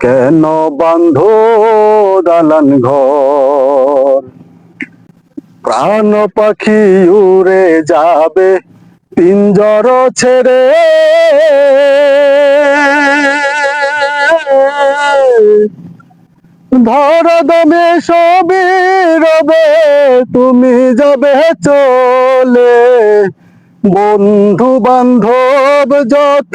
কেন বান্ধ দালান ঘর? প্রাণ পাখি উড়ে যাবে, পিঞ্জর ছেড়ে। ধর দমে সবই রবে, তুমি যাবে চলে। বন্ধু বান্ধব যত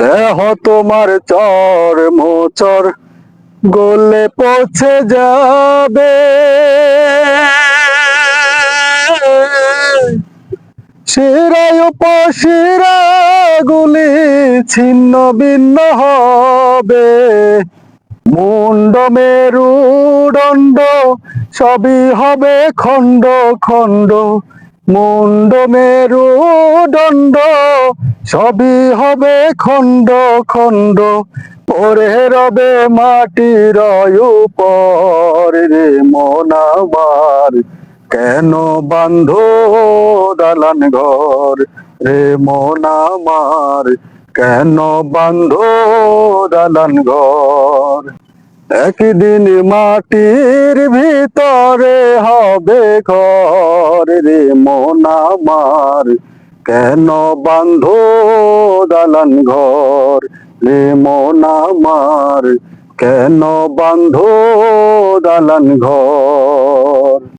দেহ তোমার চর মোচর, গোলে পৌঁছে যাবে। শিরায় উপশিরা গুলি ছিন্ন ভিন্ন হবে। মুন্ড মেরুদণ্ড, সবই হবে খণ্ড খণ্ড। মুন্ড মেরুদণ্ড সবই হবে খণ্ড খণ্ড। পরে রবে মাটির উপর রে মন আমার, কেন বান্ধ দালান ঘর? রে মন আমার, কেন বান্ধ দালান ঘর? একদিন মাটির ভিতরে হবে ঘর রে মন আমার। কেন বান্ধ দালান ঘর রে মন আমার? কেন বান্ধ দালান ঘর?